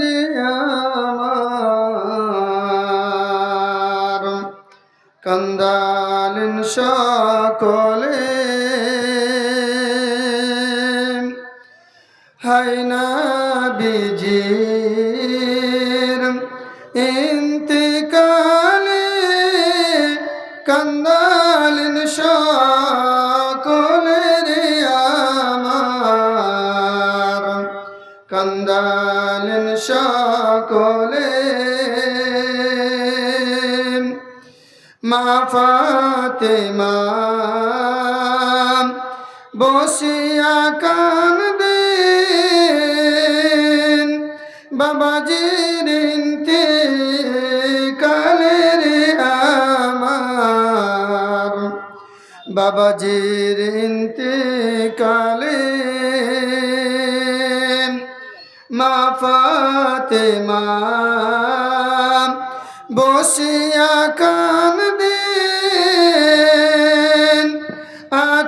রে আমার। কান্দালিন সকলে ফাতেমা বসিয়া কান দেন বাবাজির ইন্তে কালের আমার। বাবাজির ইন্তে কালে মা ফাতেমা। বসিয়া কান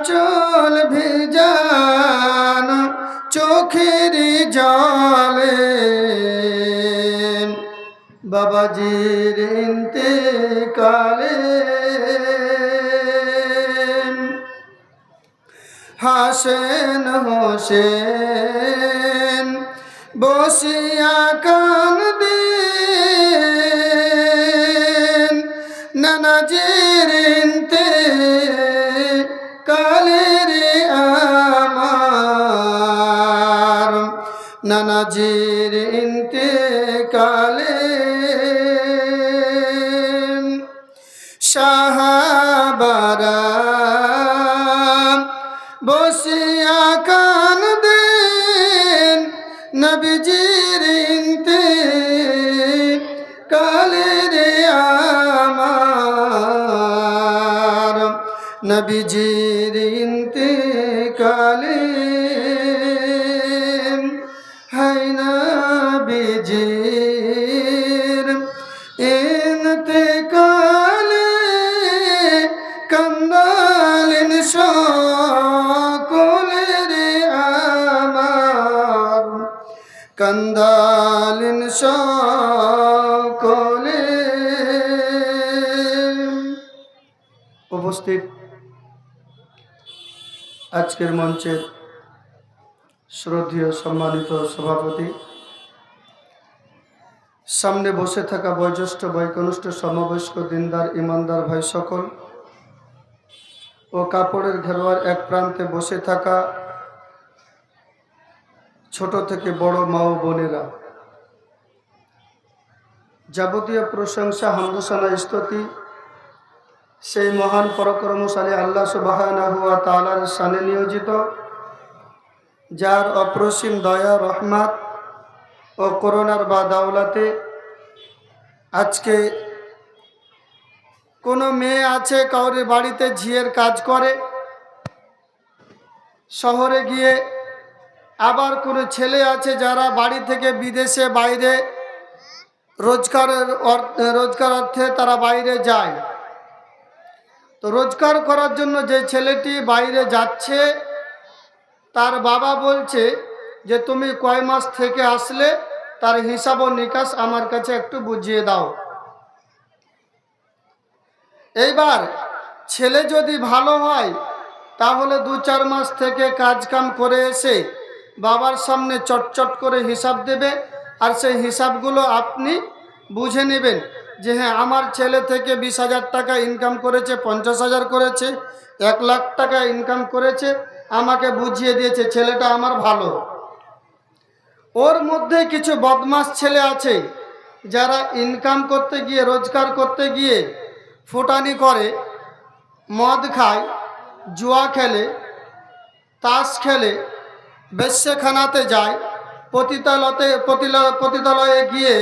আচল ভেজান চোখের জলে। বাবাজির ইন্তে কালে হাসেন হোসেন বসিয়া কান দেন নানাজির ইন্তে নানাজির ইন্তে কালে সাহাবারা বসিয়া কান দেন নবীজির ইন্তে কালে রে আমার। নবীজির উপস্থিত আজকের মঞ্চের শ্রদ্ধেয় সম্মানিত সভাপতি। সামনে বসে থাকা বয়োজ্যেষ্ঠ বৈকনিষ্ঠ সমবয়স্ক, দিনদার, ইমানদার ভাই সকল ও কাপড়ের ঘেরোয়ার এক প্রান্তে বসে থাকা ছোট থেকে বড় মা ও বোনেরা। যাবতীয় প্রশংসা, হামদোসানা, স্তুতি, সেই মহান পরাক্রমশালী আল্লাহ সুবাহানা হুয়া তালার সানে নিয়োজিত, যার অপ্রসীম দয়া, রহমাত ও করোনার বা দাওলাতে আজকে কোনো মেয়ে আছে, কাউরে বাড়িতে ঝিয়ের কাজ করে, শহরে গিয়ে আবার কোনো ছেলে আছে যারা বাড়ি থেকে বিদেশে বাইরে রোজগারের রোজগার অর্থে তারা বাইরে যায়। তো রোজগার করার জন্য যে ছেলেটি বাইরে যাচ্ছে, তার বাবা বলছে যে, তুমি কয় মাস থেকে আসলে? তার হিসাব ও নিকাশ আমার কাছে একটু বুঝিয়ে দাও। এইবার ছেলে যদি ভালো হয়, তাহলে দু চার মাস থেকে কাজ কাম করে এসে বাবার সামনে চটচট করে হিসাব দেবে আর সেই হিসাবগুলো আপনি বুঝে নেবেন যে হ্যাঁ আমার ছেলে থেকে বিশ হাজার টাকা ইনকাম করেছে, পঞ্চাশ হাজার করেছে, এক লাখ টাকা ইনকাম করেছে, আমাকে বুঝিয়ে দিয়েছে, ছেলেটা আমার ভালো। ওর মধ্যে কিছু বদমাস ছেলে আছে যারা ইনকাম করতে গিয়ে, রোজগার করতে গিয়ে ফুটানি করে, মদ খায়, জুয়া খেলে, তাস খেলে বেশ্যখানাতে যায়, পতিতালতে পতিতালয়ে গিয়ে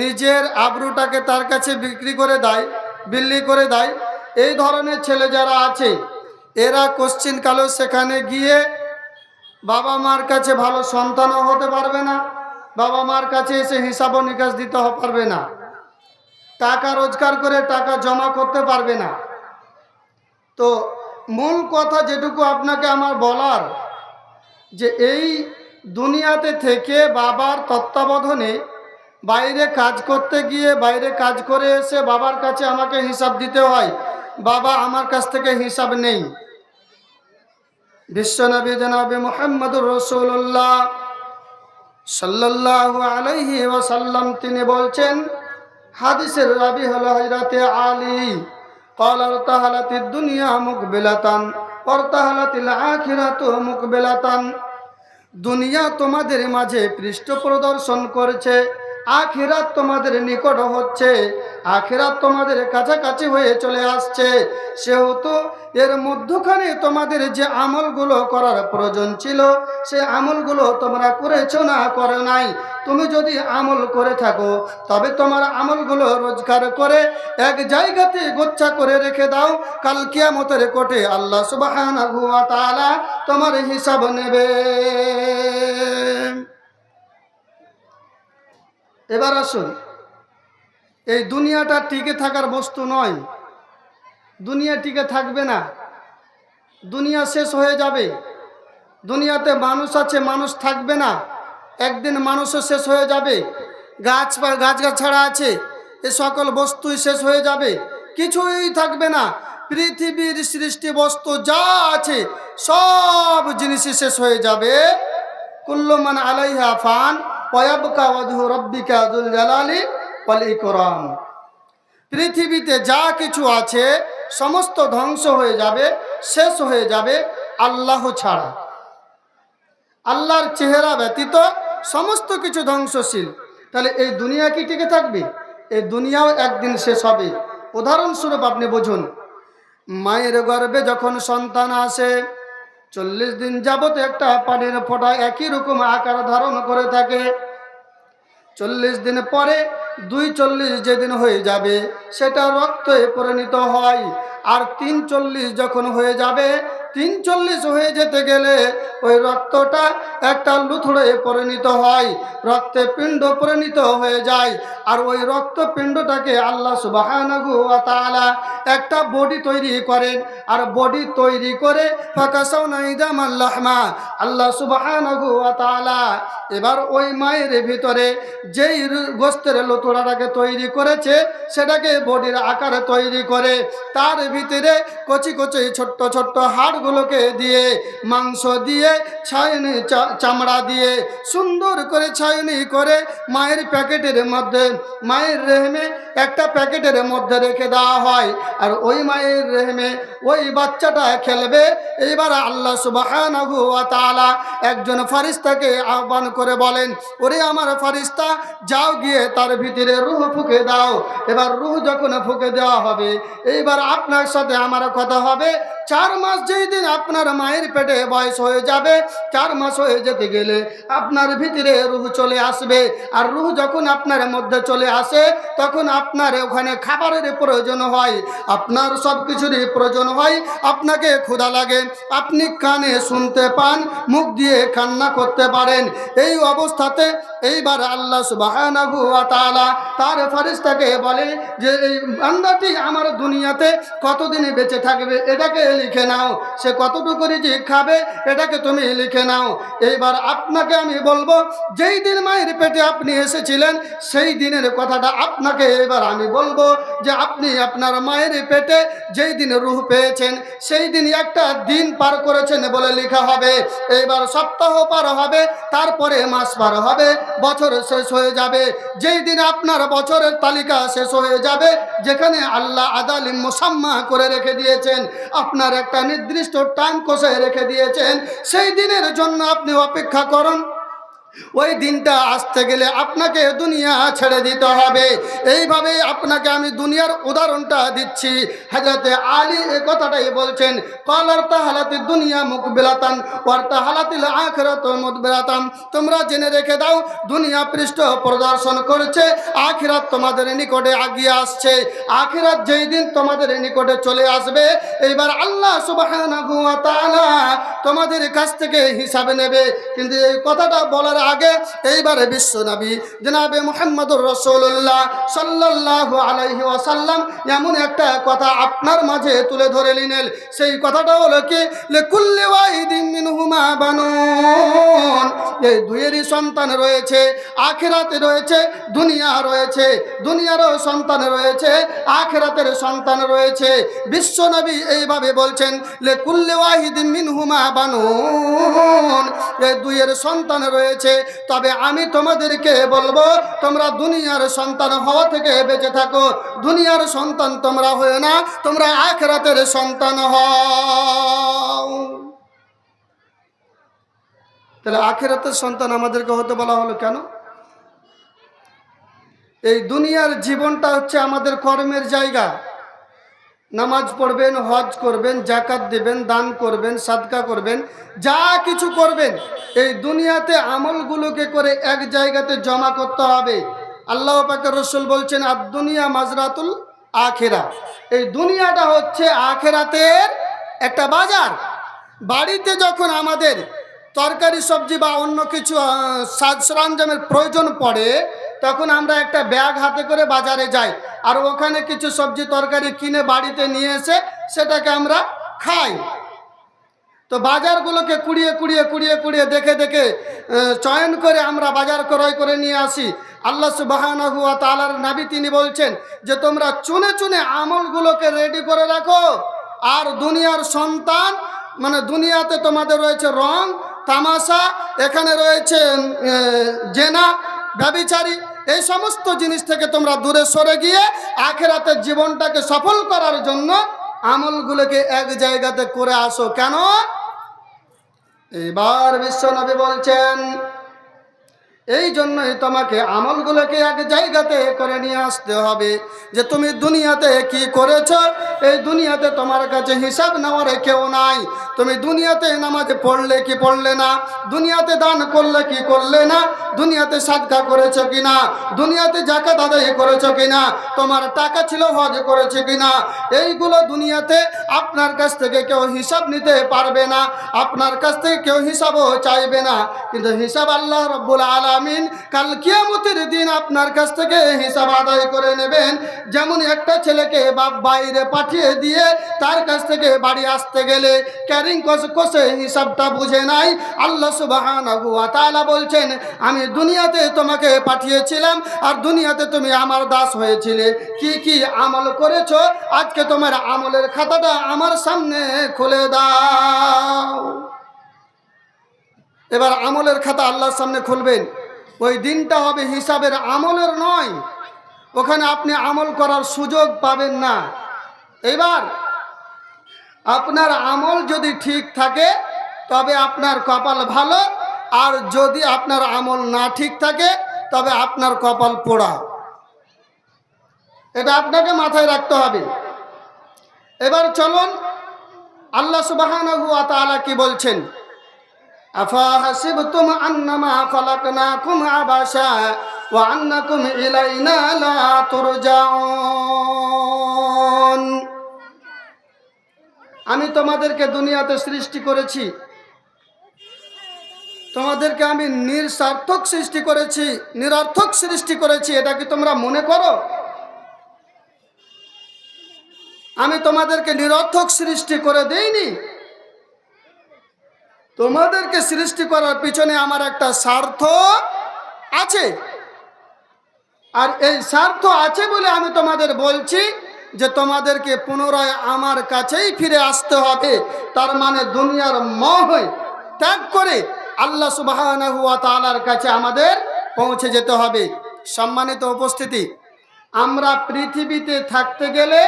নিজের আবরুটাকে তার কাছে বিক্রি করে দেয় বিল্লি করে দেয়। এই ধরনের ছেলে যারা আছে, এরা কোশ্চিনকালেও সেখানে গিয়ে বাবা মার কাছে ভালো সন্তানও হতে পারবে না, বাবা মার কাছে এসে হিসাব নিকাশ দিতে পারবে না। টাকা রোজগার করে টাকা জমা করতে পারবে না। তো মূল কথা যেটুকু আপনাকে আমার বলার যে এই দুনিয়াতে থেকে বাবার তত্ত্বাবধানে বাইরে কাজ করতে গিয়ে বাইরে কাজ করে এসে বাবার কাছে আমাকে হিসাব দিতে হয়, বাবা আমার কাছ থেকে হিসাব নেই। বিশ্বনবী জনাবি মোহাম্মদুর রসুল্লাহ সাল্লাহ আলহি সাল্লাম তিনি বলছেন, হাদিসের রাবি হল হজরতে আলী। কলার তাহালাতি দুনিয়া মুখ বেলাতান দুনিয়া তোমাদের মাঝে পৃষ্ঠ প্রদর্শন করছে। আখিরাত তোমাদের নিকট হচ্ছে, আখিরাত তোমাদের কাছাকাছি হয়ে চলে আসছে। সেহেতু এর মধ্যখানে তোমাদের যে আমলগুলো করার প্রয়োজন ছিল, সে আমলগুলো তোমরা করেছ না করে নাই। তুমি যদি আমল করে থাকো, তবে তোমার আমলগুলো রোজগার করে এক জায়গাতে গোচ্ছা করে রেখে দাও। কাল কিয়ামতের কোটে আল্লাহ ওয়া তোমার হিসাব নেবে। এবার আসুন। এই দুনিয়াটা টিকে থাকার বস্তু নয়। দুনিয়া টিকে থাকবে না। দুনিয়া শেষ হয়ে যাবে। দুনিয়াতে মানুষ আছে, মানুষ থাকবে না। একদিন মানুষও শেষ হয়ে যাবে। গাছ গাছ ছাড়া আছে, এ সকল বস্তুই শেষ হয়ে যাবে। কিছুই থাকবে না। পৃথিবীর সৃষ্টি বস্তু যা আছে, সব জিনিসই শেষ হয়ে যাবে। কুল্লমান আলাইহা ফান। পয়াবকা ওয়াজহু রব্বিকা দুল জালালি ওয়াল ইকরাম। পৃথিবীতে যা কিছু আছে, সমস্ত ধ্বংস হয়ে যাবে, শেষ হয়ে যাবে আল্লাহ ছাড়া। আল্লাহর চেহারা ব্যতীত সমস্ত কিছু ধ্বংসশীল। তাহলে এই দুনিয়া কি টিকে থাকবে? এই দুনিয়াও একদিন শেষ হবে। উদাহরণস্বরূপ আপনি বুঝুন, মায়ের গর্ভে যখন সন্তান আসে, চল্লিশ দিন যাবত একটা পানির ফোঁটা একই রকম আকার ধারণ করে থাকে। চল্লিশ দিন পরে দুই চল্লিশ যেদিন হয়ে যাবে, সেটা রক্তে পরিণত হয়। আর তিন চল্লিশ যখন হয়ে যাবে তিন চল্লিশ হয়ে যেতে গেলে ওই রক্তটা একটা লুথড়ে পরিণত হয়, রক্তে পিণ্ড পরিণত হয়ে যায়। আর ওই রক্ত পিণ্ডটাকে আল্লাহ সুবাহানগু তাআলা একটা বডি তৈরি করেন। আর বডি তৈরি করে ফাঁকাসাও নাইদাম আল্লাহমা আল্লাহ সুবাহানগু তাআলা এবার ওই মায়ের ভিতরে যেই গোস্তের লতুড়াটাকে তৈরি করেছে, সেটাকে বডির আকারে তৈরি করে, তার ভিতরে কচি কচি ছোট্ট ছোট্ট হাড়গুলোকে দিয়ে, মাংস দিয়ে ছায়নি চামড়া দিয়ে, সুন্দর করে ছায়নি করে মায়ের প্যাকেটের মধ্যে, মায়ের রেহমে একটা প্যাকেটের মধ্যে রেখে দেওয়া হয়। আর ওই মায়ের রেহমে ওই বাচ্চাটা খেলবে। এইবার আল্লাহ সুবহানাহু একজন ফারিস্তাকে আহ্বান করে বলেন, ওরে আমার ফারিস্তা, যাও গিয়ে তার ভিতরে রুহ ফুকে দাও। এবার রুহ যখন ফুকে দেওয়া হবে, এইবার আপনার সাথে আমার কথা হবে। চার মাস যেই দিন আপনার মায়ের পেটে বয়স হয়ে যাবে, চার মাস হয়ে যেতে গেলে আপনার ভিতরে রুহ চলে আসবে। আর রুহ যখন আপনার মধ্যে চলে আসে, তখন আপনার ওখানে খাবারের প্রয়োজন হয়। আপনার সব কিছুরই প্রয়োজন হয়। আপনাকে ক্ষুধা লাগে, আপনি কানে শুনতে পান, মুখ দিয়ে কান্না করতে পারেন। এই অবস্থাতে এইবার আল্লাহ তাআলা তার ফেরেশতাকে বলে যে, এই বান্দাটি আমার দুনিয়াতে কতদিন বেঁচে থাকবে? এটাকে লিখে নাও। সে কতটুকু রিজিক খাবে, এটাকে তুমি লিখে নাও। এইবার আপনাকে আমি বলব, যেই দিন মায়ের পেটে আপনি এসেছিলেন, সেই দিনের কথাটা আপনাকে এবার আমি বলব যে আপনি আপনার মায়ের পেটে যেই দিন রুহ পেয়েছেন, সেই দিন একটা দিন পার করেছেন বলে লেখা হবে। এইবার সপ্তাহ পার হবে, তারপরে মাস পার হবে, বছর শেষ হয়ে যাবে। যেই দিন আপনার বছরের তালিকা শেষ হয়ে যাবে, যেখানে আল্লাহ আদালিম মোসাম্মা করে রেখে দিয়েছেন, আপনার একটা নির্দিষ্ট টাইম কষায় রেখে দিয়েছেন সেই দিনের জন্য আপনি অপেক্ষা করুন। ওই দিনটা আসতে গেলে আপনাকে দুনিয়া ছেড়ে দিতে হবে। এইভাবে আপনাকে আমি দুনিয়ার উদাহরণটা দিচ্ছি। হাজরতে আলী এ কথাটাই বলছেন, কলার তাহালাতি দুনিয়া মুখ বিলাতান ওয়ার তাহালাতিল আখরাত মুদবিরাতান তোমরা জেনে রেখে দাও, দুনিয়া পৃষ্ঠ প্রদর্শন করেছে, আখিরাত তোমাদের নিকটে আগিয়ে আসছে। আখিরাত যেই দিন তোমাদের নিকটে চলে আসবে, এইবার আল্লাহ তাআলা তোমাদের কাছ থেকে হিসাবে নেবে। কিন্তু এই কথাটা বলার আগে, এইবারে বিশ্ব নবী, জনাবে মোহাম্মদুর রসুল্লাহ সাল্লাহ আলাইহি ওয়াসাল্লাম। এমন একটা কথা আপনার মাঝে তুলে ধরে নিলেন। সেই কথাটা হলো কি? লেকুল্লি ওয়াহিদিন মিনহুমা বানুন। এই দুইয়েরই সন্তান রয়েছে, আখেরাতে রয়েছে, দুনিয়া রয়েছে, দুনিয়ারও সন্তান রয়েছে, আখেরাতের সন্তান রয়েছে। বিশ্বনবী এইভাবে বলছেন, লেকুল্লি ওয়াহিদিন মিনহুমা বানুন। এই দুইয়ের সন্তান রয়েছে তবে আমি তোমাদেরকে বলব, তোমরা দুনিয়ার সন্তান হওয়া থেকে বেঁচে থাকো। দুনিয়ার সন্তান তোমরা হয়ে না, তোমরা আখরাতের সন্তান হও। তাহলে আখেরাতের সন্তান আমাদেরকে হতে বলা হলো কেন? এই দুনিয়ার জীবনটা হচ্ছে আমাদের কর্মের জায়গা। নামাজ পড়বেন, হজ করবেন, জাকাত দেবেন, দান করবেন, সাদকা করবেন, যা কিছু করবেন, এই দুনিয়াতে আমলগুলোকে করে এক জায়গাতে জমা করতে হবে। আল্লাহ পাকের রসুল বলছেন আর দুনিয়া মাজরাতুল আখেরা। এই দুনিয়াটা হচ্ছে আখেরাতের একটা বাজার। বাড়িতে যখন আমাদের তরকারি, সবজি বা অন্য কিছু সাজ সরঞ্জামের প্রয়োজন পড়ে তখন আমরা একটা ব্যাগ হাতে করে বাজারে যাই। আর ওখানে কিছু সবজি তরকারি কিনে বাড়িতে নিয়ে এসে সেটাকে আমরা খাই। তো বাজারগুলোকে কুড়িয়ে কুড়িয়ে কুড়িয়ে কুড়িয়ে দেখে দেখে চয়ন করে আমরা বাজার ক্রয় করে নিয়ে আসি। আল্লাহ সুবাহানাহু ওয়া তাআলার নাবি তিনি বলছেন যে, তোমরা চুনে চুনে আমলগুলোকে রেডি করে রাখো। আর দুনিয়ার সন্তান মানে দুনিয়াতে তোমাদের রয়েছে রং, তামাশা, এখানে রয়েছে জেনা ব্যবিচারী এই সমস্ত জিনিস থেকে তোমরা দূরে সরে গিয়ে আখেরাতের জীবনটাকে সফল করার জন্য আমলগুলোকে এক জায়গাতে করে আসো। কেন? এবার বিশ্বনবী বলছেন এই জন্যই তোমাকে আমলগুলোকে এক জায়গাতে করে নিয়ে আসতে হবে যে তুমি দুনিয়াতে কি করেছ? এই দুনিয়াতে তোমার কাছে হিসাব নেওয়ার কেউ নাই। তুমি দুনিয়াতে নামাজ পড়লে কি পড়লে না? দুনিয়াতে দান করলে কি করলে না? দুনিয়াতে সাদকা করেছ কি না? দুনিয়াতে জাকাত আদায় করেছ কি না? তোমার টাকা ছিল হজ করেছে কি না? এইগুলো দুনিয়াতে আপনার কাছ থেকে কেউ হিসাব নিতে পারবে না। আপনার কাছ থেকে কেউ হিসাবও চাইবে না। কিন্তু হিসাব আল্লাহ রব্বুল আলামিন কাল কিয়ামতের দিন আপনার কাছ থেকে হিসাব আদায় করে নেবেন। যেমন একটা ছেলেকে বাপ বাইরে পাঠিয়ে দিয়ে তার কাছ থেকে বাড়ি আসতে গেলে ক্যারিং কষে কষে হিসাবটা বুঝে নাই। আল্লাহ সুবহানাহু ওয়া তাআলা বলছেন, আমি দুনিয়াতে তোমাকে পাঠিয়েছিলাম আর দুনিয়াতে তুমি আমার দাস হয়েছিলে। কি কি আমল করেছ? আজকে তোমার আমলের খাতাটা আমার সামনে খুলে দাও। এবার আমলের খাতা আল্লাহর সামনে খুলবেন। ওই দিনটা হবে হিসাবের আমলের নয়। ওখানে আপনি আমল করার সুযোগ পাবেন না। এবার আপনার আমল যদি ঠিক থাকে, তবে আপনার কপাল ভালো। আর যদি আপনার আমল না ঠিক থাকে, তবে আপনার কপাল পোড়া। এটা আপনাকে মাথায় রাখতে হবে। এবার চলুন, আল্লাহ তাআলা কি বলছেন? أفحسبتم أنما خلقناكم عبثا وأنكم إلينا لا ترجعون আমি তোমাদেরকে দুনিয়াতে সৃষ্টি করেছি তোমাদেরকে আমি নিঃস্বার্থক সৃষ্টি করেছি নিরর্থক সৃষ্টি করেছি এটা কি তোমরা মনে করো আমি তোমাদেরকে নিরর্থক সৃষ্টি করে দেইনি তোমাদেরকে সৃষ্টি করার পিছনে আমার একটা স্বার্থ আছে। আর এই স্বার্থ আছে বলে আমি তোমাদের বলছি যে তোমাদেরকে পুনরায় আমার কাছেই ফিরে আসতে হবে। তার মানে দুনিয়ার মোহ ত্যাগ করে আল্লাহ সুবাহানাহু ওয়া তাআলার কাছে আমাদের পৌঁছে যেতে হবে। সম্মানিত উপস্থিতি, আমরা পৃথিবীতে থাকতে গেলে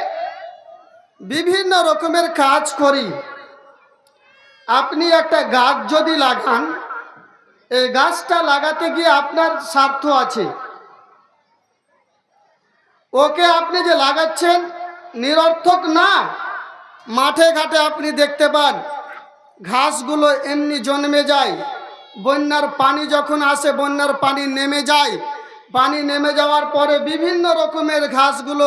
বিভিন্ন রকমের কাজ করি। আপনি একটা গাছ যদি লাগান, এই গাছটা লাগাতে গিয়ে আপনার স্বার্থ আছে। ওকে আপনি যে লাগাচ্ছেন, নিরর্থক না, মাঠে ঘাটে আপনি দেখতে পান, ঘাসগুলো এমনি জন্মে যায়, বন্যার পানি যখন আসে, বন্যার পানি নেমে যায়, পানি নেমে যাওয়ার পরে বিভিন্ন রকমের ঘাসগুলো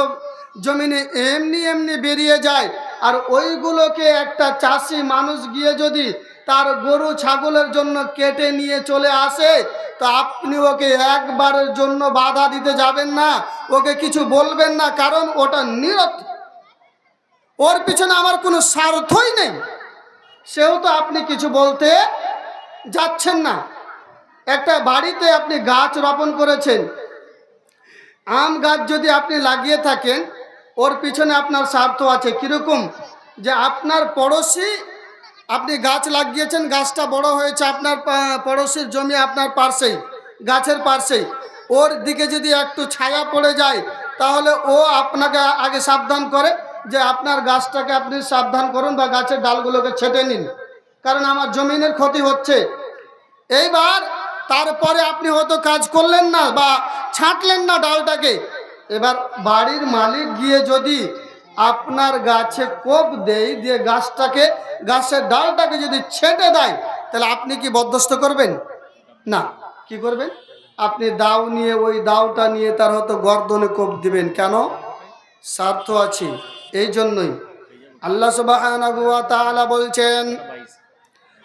জমিনে এমনি এমনি বেরিয়ে যায় আর ওইগুলোকে একটা চাষি মানুষ গিয়ে যদি তার গরু ছাগলের জন্য কেটে নিয়ে চলে আসে, তা আপনি ওকে একবারের জন্য বাধা দিতে যাবেন না। ওকে কিছু বলবেন না, কারণ ওটা নিরত ওর পিছনে আমার কোনো স্বার্থই নেই। সেহেতু আপনি কিছু বলতে যাচ্ছেন না। একটা বাড়িতে আপনি গাছ রোপণ করেছেন। আম গাছ যদি আপনি লাগিয়ে থাকেন ওর পিছনে আপনার স্বার্থ আছে। কীরকম? যে আপনার পড়োশি, আপনি গাছ লাগিয়েছেন, গাছটা বড় হয়েছে আপনার পড়োশির জমি আপনার পার্শ্বেই, গাছের পার্শ্বেই। ওর দিকে যদি একটু ছায়া পড়ে যায়, তাহলে ও আপনাকে আগে সাবধান করে যে আপনার গাছটাকে আপনি সাবধান করুন বা গাছের ডালগুলোকে ছেটে নিন। কারণ আমার জমিনের ক্ষতি হচ্ছে। এইবার তারপরে আপনি হয়তো কাজ করলেন না বা ছাঁটলেন না ডালটাকে এবার বাড়ির মালিক গিয়ে যদি আপনার গাছে কোপ দেয়, দিয়ে গাছটাকে, গাছের ডালটাকে যদি ছেটে দেয়, তাহলে আপনি কি বরদস্ত করবেন? না। কি করবেন? আপনি দাও নিয়ে, ওই দাওটা নিয়ে তার হয়তো গর্দনে কোপ দিবেন। কেন? স্বার্থ আছে। এই জন্যই। আল্লাহ সুবাহ বলছেন,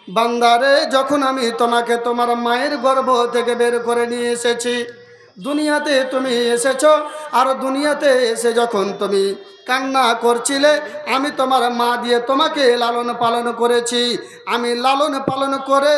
বান্দারে, যখন আমি তোমাকে তোমার মায়ের গর্ভ থেকে বের করে নিয়ে এসেছি দুনিয়াতে তুমি এসেছ আর দুনিয়াতে এসে যখন তুমি কান্না করছিলে, আমি তোমার মা দিয়ে তোমাকে লালন পালন করেছি। আমি লালন পালন করে,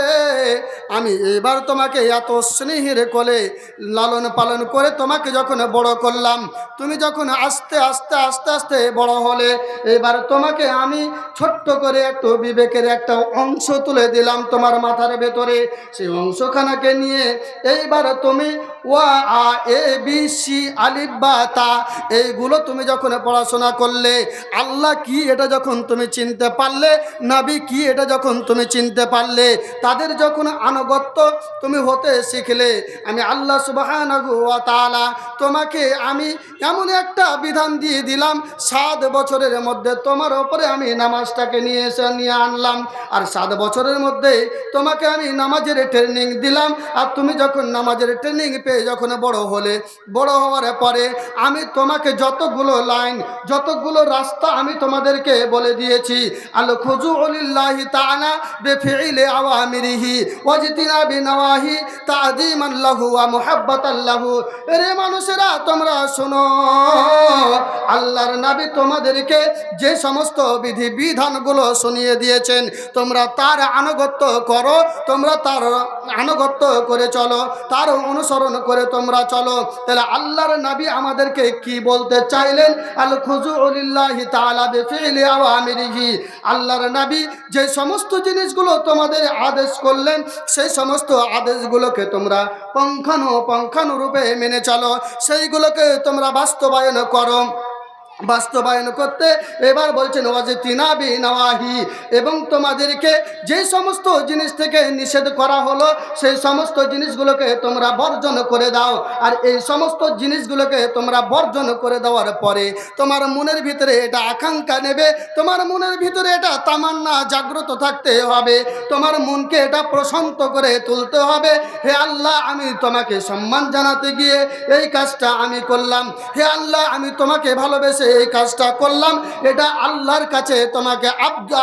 আমি এবার তোমাকে এত স্নেহের কোলে লালন পালন করে তোমাকে যখন বড় করলাম, তুমি যখন আস্তে আস্তে আস্তে আস্তে বড় হলে, এবার তোমাকে আমি ছোট্ট করে একটু বিবেকের একটা অংশ তুলে দিলাম তোমার মাথার ভেতরে। সেই অংশখানাকে নিয়ে এইবার তুমি ওয়া, আ, এ, বি, সি, আলিফ, বা, তা, এইগুলো তুমি যখন পড়াশোনা করলে আল্লাহ কি এটা যখন তুমি চিনতে পারলে, নাবি কি এটা যখন তুমি চিনতে পারলে, তাদের যখন আনুগত্য তুমি হতে শিখলে, আমি আল্লাহ সুবাহ তোমাকে আমি এমন একটা বিধান দিয়ে দিলাম, সাত বছরের মধ্যে তোমার ওপরে আমি নামাজটাকে নিয়ে এসে নিয়ে আনলাম, আর সাত বছরের মধ্যে তোমাকে আমি নামাজের ট্রেনিং দিলাম, আর তুমি যখন নামাজের ট্রেনিং পেয়ে যখন বড় হলে, বড় হওয়ার পরে আমি তোমাকে যতগুলো লাইন যতগুলো রাস্তা আমি তোমাদেরকে বলে দিয়েছি আল খুজু আলিল্লাহি তাআলা বিফিইলি আওয়ামিরিহি, ওয়াজতিনা বিনওয়াহি, তা'যীমান লাহু ওয়া মুহাব্বাতান লাহু। রে মানুষেরা, তোমরা শোনো, আল্লাহর নাবি তোমাদেরকে যে সমস্ত বিধি বিধানগুলো শুনিয়ে দিয়েছেন, তোমরা তার আনুগত্য করো, তোমরা তার আনুগত্য করে চলো, তার অনুসরণ করে তোমরা চলো। তাহলে আল্লাহর নবী আমাদেরকে কি বলতে চাইলেন? আল খুজু আল্লাহর নাবি যে সমস্ত জিনিসগুলো তোমাদের আদেশ করলেন, সেই সমস্ত আদেশগুলোকে তোমরা পঙ্খানু পঙ্খানুরূপে মেনে চলো, সেইগুলোকে তোমরা বাস্তবায়ন করো। বাস্তবায়ন করতে। এবার বলছেন, ওয়াজে তিনাবি নওয়াহি। এবং তোমাদেরকে যে সমস্ত জিনিস থেকে নিষেধ করা হলো, সেই সমস্ত জিনিসগুলোকে তোমরা বর্জন করে দাও। আর এই সমস্ত জিনিসগুলোকে তোমরা বর্জন করে দেওয়ার পরে তোমার মনের ভিতরে এটা আকাঙ্ক্ষা নেবে, তোমার মনের ভিতরে এটা তামান্না জাগ্রত থাকতে হবে, তোমার মনকে এটা প্রশান্ত করে তুলতে হবে। হে আল্লাহ, আমি তোমাকে সম্মান জানাতে গিয়ে এই কাজটা আমি করলাম। হে আল্লাহ, আমি তোমাকে ভালোবেসে এই কাজটা করলাম, এটা আল্লাহর কাছে তোমাকে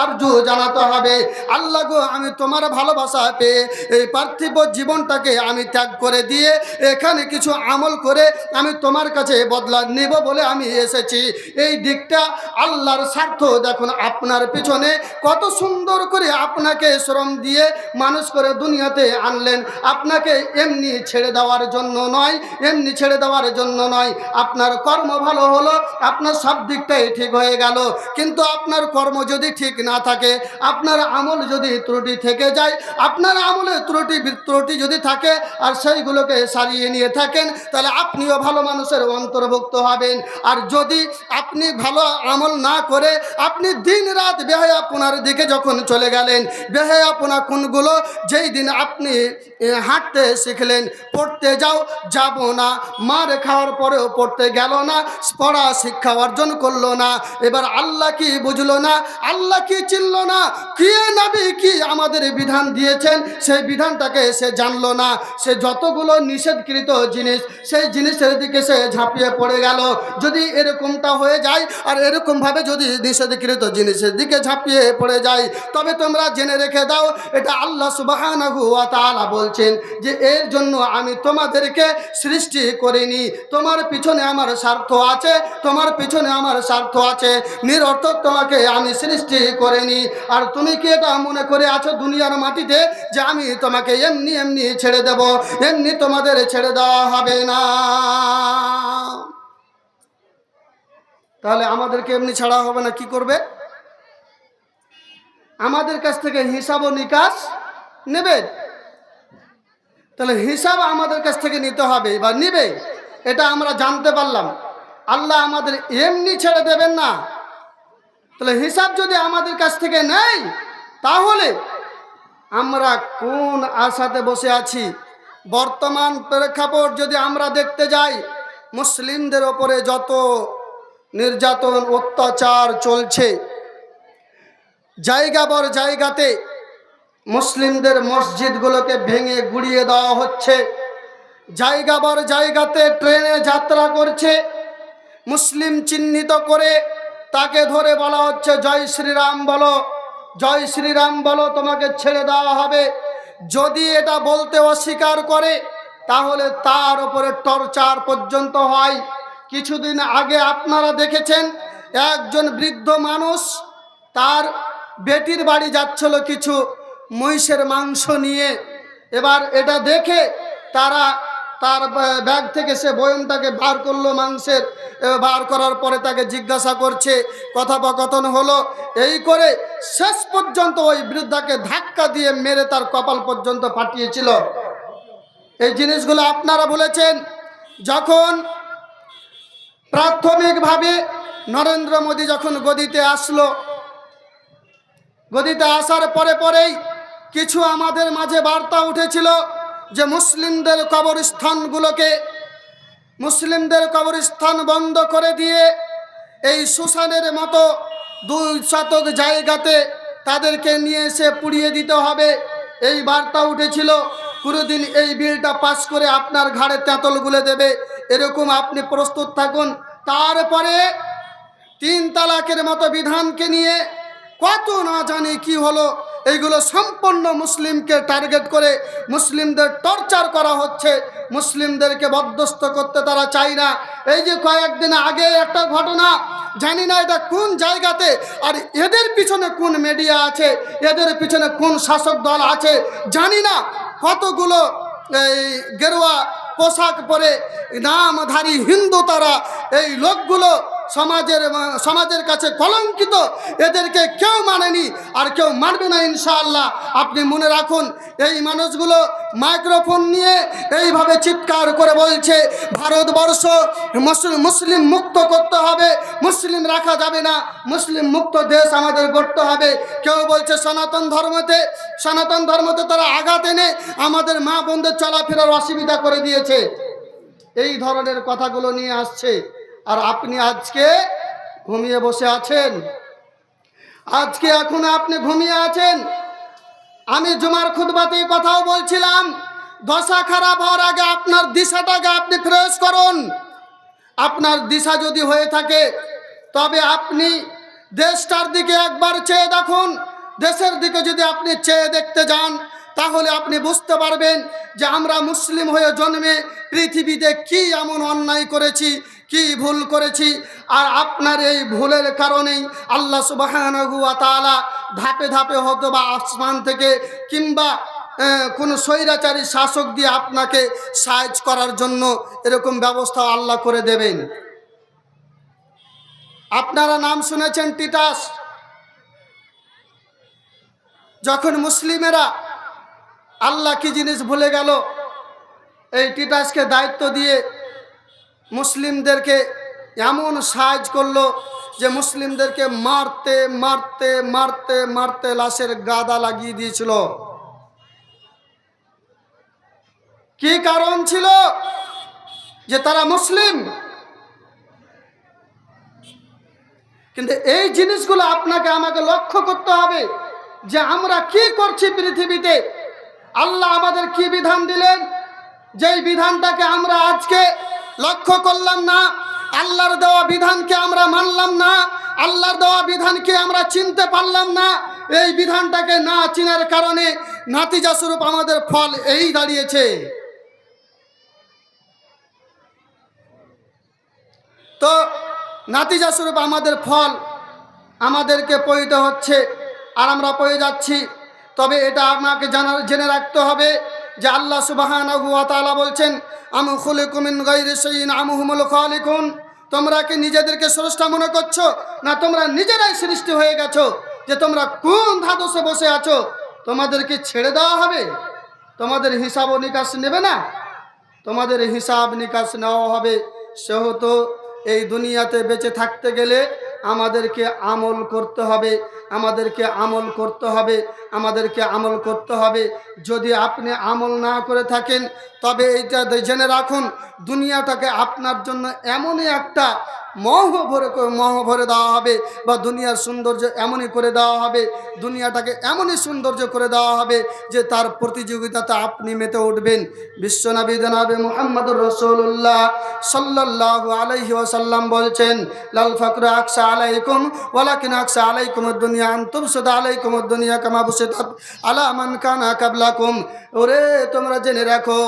আর্জু জানাতে হবে। আল্লাহ গো, আমি তোমার ভালোবাসা পেয়ে এই পার্থিব জীবনটাকে আমি ত্যাগ করে দিয়ে এখানে কিছু আমল করে আমি তোমার কাছে বদলা নেব বলে আমি এসেছি। এই দিকটা আল্লাহর স্বার্থ দেখুন আপনার পিছনে। কত সুন্দর করে আপনাকে শ্রম দিয়ে মানুষ করে দুনিয়াতে আনলেন। আপনাকে এমনি ছেড়ে দেওয়ার জন্য নয়, এমনি ছেড়ে দেওয়ার জন্য নয়। আপনার কর্ম ভালো হলো, আপনার সব দিকটাই ঠিক হয়ে গেল। কিন্তু আপনার কর্ম যদি ঠিক না থাকে, আপনার আমল যদি ত্রুটি থেকে যায়, আপনার আমলে ত্রুটি ত্রুটি যদি থাকে আর সেইগুলোকে সারিয়ে নিয়ে থাকেন, তাহলে আপনিও ভালো মানুষের অন্তর্ভুক্ত হবেন। আর যদি আপনি ভালো আমল না করে আপনি দিন রাত বেহায়াপনার দিকে যখন চলে গেলেন, বেহায়াপনা কোনগুলো? যেই দিন আপনি হাঁটতে শিখলেন, পড়তে যাও, যাব না। মার খাওয়ার পরেও পড়তে গেল না। পড়া শিক্ষা অর্জন করল না। এবার আল্লাহ কি বুঝলো না? আল্লাহ কি চিনলো না? কি নবী কি আমাদের বিধান দিয়েছেন? সেই বিধানটাকে সে জানলো না। সে যতগুলো নিষেধকৃত জিনিস, সেই জিনিসের দিকে সে ঝাঁপিয়ে পড়ে গেল। যদি এরকমটা হয়ে যায়, আর এরকমভাবে যদি নিষেধকৃত জিনিসের দিকে ঝাঁপিয়ে পড়ে যায়, তবে তোমরা জেনে রেখে দাও, এটা আল্লাহ ওয়া বলছেন যে, এর জন্য আমি তোমাদেরকে সৃষ্টি করিনি। তোমার পিছনে আমার স্বার্থ আছে, তোমার পিছনে আমার স্বার্থ আছে। নিরর্থক তোমাকে আমি সৃষ্টি করিনি। আর তুমি কি এটা মনে করে আছো দুনিয়ার মাটিতে যে আমি তোমাকে এমনি এমনি ছেড়ে দেব? এমনি তোমাদের ছেড়ে দেওয়া হবে না। তাহলে আমাদেরকে এমনি ছাড়া হবে না, কি করবে? আমাদের কাছ থেকে হিসাব ও নিকাশ নেবে? তাহলে হিসাব আমাদের কাছ থেকে নিতে হবে বা নিবে? এটা আমরা জানতে পারলাম। আল্লাহ আমাদের এমনি ছেড়ে দেবেন না। তাহলে হিসাব যদি আমাদের কাছ থেকে নেই, তাহলে আমরা কোন আশাতে বসে আছি? বর্তমান প্রেক্ষাপট যদি আমরা দেখতে যাই, মুসলিমদের ওপরে যত নির্যাতন, অত্যাচার চলছে, জায়গা বর জায়গাতে মুসলিমদের মসজিদগুলোকে ভেঙে গুড়িয়ে দেওয়া হচ্ছে, জায়গা বর জায়গাতে ট্রেনে যাত্রা করছে মুসলিম চিহ্নিত করে তাকে ধরে বলা হচ্ছে, জয় শ্রীরাম বলো, জয় শ্রীরাম বলো, তোমাকে ছেড়ে দেওয়া হবে। যদি এটা বলতে অস্বীকার করে, তাহলে তার উপরে টর্চার পর্যন্ত হয়। কিছুদিন আগে আপনারা দেখেছেন, একজন বৃদ্ধ মানুষ তার বেটির বাড়ি যাচ্ছিল কিছু মহিষের মাংস নিয়ে। এবার এটা দেখে তারা তার ব্যাগ থেকে সে বয়মটাকে বার করল মাংসের বার করার পরে তাকে জিজ্ঞাসা করছে, কথোপকথন হলো। এই করে শেষ পর্যন্ত ওই বৃদ্ধাকে ধাক্কা দিয়ে মেরে তার কপাল পর্যন্ত পাঠিয়েছিল এই জিনিসগুলো আপনারা বলেছেন, যখন প্রাথমিকভাবে নরেন্দ্র মোদী যখন গদিতে আসলো, গদিতে আসার পরে পরেই কিছু আমাদের মাঝে বার্তা উঠেছিল যে মুসলিমদের কবরস্থানগুলোকে মুসলিমদের কবরস্থান বন্ধ করে দিয়ে এই সুসানের মতো দুই শতক জায়গাতে তাদেরকে নিয়ে এসে পুড়িয়ে দিতে হবে। এই বার্তা উঠেছিল পুরোদিন এই বিলটা পাস করে আপনার ঘাড়ে তেঁতল গুলে দেবে। এরকম আপনি প্রস্তুত থাকুন। তারপরে তিন তালাকের মতো বিধানকে নিয়ে কত না জানি কি হলো। এইগুলো সম্পূর্ণ মুসলিমকে টার্গেট করে মুসলিমদের টর্চার করা হচ্ছে, মুসলিমদেরকে বদ্ধস্ত করতে তারা চায় না। এই যে কয়েকদিন আগে একটা ঘটনা, জানি না এটা কোন জায়গাতে, আর এদের পিছনে কোন মিডিয়া আছে, এদের পিছনে কোন শাসক দল আছে, জানি না। কতগুলো এই গেরুয়া পোশাক পরে নামধারী হিন্দু তারা, এই লোকগুলো সমাজের সমাজের কাছে কলঙ্কিত, এদেরকে কেউ মানেনি আর কেউ মানবে না ইনশাআল্লাহ। আপনি মনে রাখুন, এই মানুষগুলো মাইক্রোফোন নিয়ে এইভাবে চিৎকার করে বলছে, ভারতবর্ষ মুসলিম মুক্ত করতে হবে, মুসলিম রাখা যাবে না, মুসলিম মুক্ত দেশ আমাদের গড়তে হবে। কেউ বলছে, সনাতন ধর্মতে সনাতন ধর্মতে তারা আঘাত এনে আমাদের মা বোনদের চলাফেরার অসুবিধা করে দিয়েছে। এই ধরনের কথাগুলো নিয়ে আসছে। আর আপনি আজকে ঘুমিয়ে বসে আছেন। আজকে এখন আপনি ঘুমিয়ে আছেন। আমি জুমার খুদবাতে কথাও বলছিলাম, দশা খারাপ হওয়ার আগে আপনার দিশাটাকে আপনি ফ্রেশ করুন। আপনার দিশা যদি হয়ে থাকে, তবে আপনি দেশটার দিকে একবার চেয়ে দেখুন। দেশের দিকে যদি আপনি চেয়ে দেখতে যান, তাহলে আপনি বুঝতে পারবেন যে আমরা মুসলিম হয়ে জন্মে পৃথিবীতে কি এমন অন্যায় করেছি কি ভুল করেছি? আর আপনার এই ভুলের কারণেই আল্লাহ তাআলা ধাপে ধাপে হতো বা আসমান থেকে কিংবা কোনো স্বৈরাচারী শাসক দিয়ে আপনাকে সাহায্য করার জন্য এরকম ব্যবস্থা আল্লাহ করে দেবেন। আপনারা নাম শুনেছেন টিটাস? যখন মুসলিমেরা আল্লাহ কি জিনিস ভুলে গেল? এই টিটাসকে দায়িত্ব দিয়ে মুসলিমদেরকে এমন সাহায্য করল যে মুসলিমদেরকে মারতে মারতে মারতে মারতে লাশের গাদা লাগিয়ে দিয়েছিল। কি কারণ ছিল যে তারা মুসলিম? কিন্তু এই জিনিসগুলো আপনাকে আমাকে লক্ষ্য করতে হবে যে আমরা কি করছি পৃথিবীতে। আল্লাহ আমাদের কি বিধান দিলেন? যেই বিধানটাকে আমরা আজকে লক্ষ্য করলাম না। আল্লাহর দেওয়া বিধানকে আমরা মানলাম না। আল্লাহর দেওয়া বিধানকে আমরা চিনতে পারলাম না। এই বিধানটাকে না চিনার কারণে নাতিজা স্বরূপ আমাদের ফল এই দাঁড়িয়েছে। তো নাতিজা স্বরূপ আমাদের ফল আমাদেরকে পইতে হচ্ছে আর আমরা পয়ে যাচ্ছি। তবে এটা আমাকে জানার জেনে রাখতে হবে যে আল্লাহ সুবাহান বলছেন, আমি খুলে কুমিন গাইরে সইন আমুহুমুল খালিকুন। তোমরা কি নিজেদেরকে স্রষ্টা মনে করছ, না তোমরা নিজেরাই সৃষ্টি হয়ে গেছো, যে তোমরা কোন ধাদসে বসে আছো? তোমাদেরকে ছেড়ে দেওয়া হবে? তোমাদের হিসাব ও নিকাশ নেবে না? তোমাদের হিসাব নিকাশ নেওয়া হবে। সেহেতু এই দুনিয়াতে বেঁচে থাকতে গেলে আমাদেরকে আমল করতে হবে, আমাদেরকে আমল করতে হবে। আমাদেরকে আমল করতে হবে। যদি আপনি আমল না করে থাকেন, তবে এইটা জেনে রাখুন, দুনিয়াটাকে আপনার জন্য এমনই একটা মহ ভরে মহ ভরে দেওয়া হবে বা দুনিয়ার সৌন্দর্য এমনই করে দেওয়া হবে, দুনিয়াটাকে এমনই সৌন্দর্য করে দেওয়া হবে যে তার প্রতিযোগিতাতে আপনি মেতে উঠবেন। বিশ্বনবী জনাবে মোহাম্মদ রসুল্লাহ সাল্লাহ আলাইহি ওয়াসাল্লাম বলছেন, লাল ফকর আকসা আলাইকুম, ওয়ালাকিন আকসা আলাইকুম দুনিয়া, আন্তুম সুদা আলাইকুম দুনিয়া কামা বুসিতাত আলা মান কানা কাবলাকুম? ওরে, তোমরা জেনে রাখো,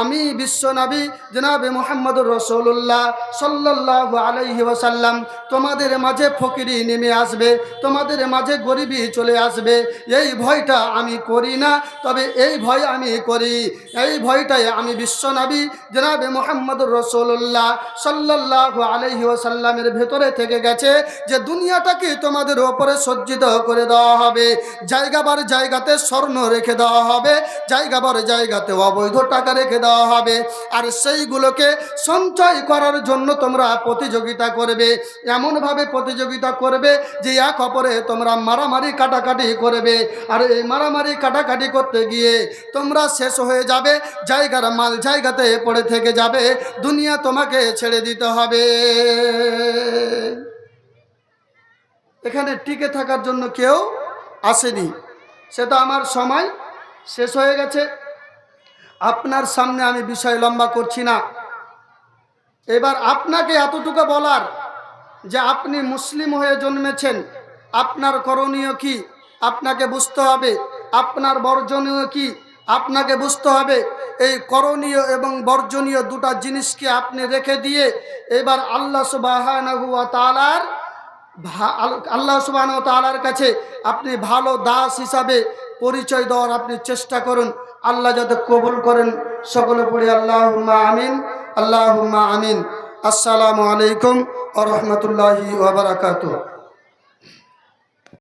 আমি বিশ্বনবী জনাবে মোহাম্মদ রসুল্লাহ সাল্লাহ আলাইহি ওয়াসাল্লাম। তোমাদের মাঝে ফকিরি নেমে আসবে, তোমাদের মাঝে গরিবি চলে আসবে। এই ভয়টা আমি করি না, তবে এই ভয় আমি করি। এই ভয়টাই আমি বিশ্বনবী জনাবে মোহাম্মদ রসুল্লাহ সাল্লাহ আলাইহি ওয়াসাল্লামের ভেতরে থেকে গেছে, যে দুনিয়াটাকে তোমাদের ওপরে সজ্জিত করে দেওয়া হবে। জায়গাবার জায়গাতে স্বর্ণ রেখে দেওয়া হবে, জায়গা জায়গাবার জায়গাতে অবৈধ টাকা রেখে দেওয়া হবে। আর সেইগুলোকে সঞ্চয় করার জন্য তোমরা প্রতিযোগিতা করবে, এমনভাবে প্রতিযোগিতা করবে যে এক অপরে তোমরা মারামারি কাটাকাটি করবে। আর এই মারামারি কাটাকাটি করতে গিয়ে তোমরা শেষ হয়ে যাবে, জায়গার মাল জায়গাতে পড়ে থেকে যাবে, দুনিয়া তোমাকে ছেড়ে দিতে হবে। এখানে টিকে থাকার জন্য কেউ আসেনি। সেটা আমার সময় শেষ হয়ে গেছে। আপনার সামনে আমি বিষয় লম্বা করছি না। এবার আপনাকে এতটুকু বলার যে আপনি মুসলিম হয়ে জন্মেছেন, আপনার করণীয় কি? আপনাকে বুঝতে হবে। আপনার বর্জনীয় কি? আপনাকে বুঝতে হবে। এই করণীয় এবং বর্জনীয় দুটা জিনিসকে আপনি রেখে দিয়ে এবার আল্লাহ সুবাহ তালার আল্লাহ সুবাহ তালার কাছে আপনি ভালো দাস হিসাবে পরিচয় দেওয়ার আপনি চেষ্টা করুন। আল্লাহ যাতে কবুল করেন সকলে পড়ি আল্লাহ আমিন আল্লাহ আমিন। আসসালামু আলাইকুম আ রহমতুল্লাহি ওবরাকাতু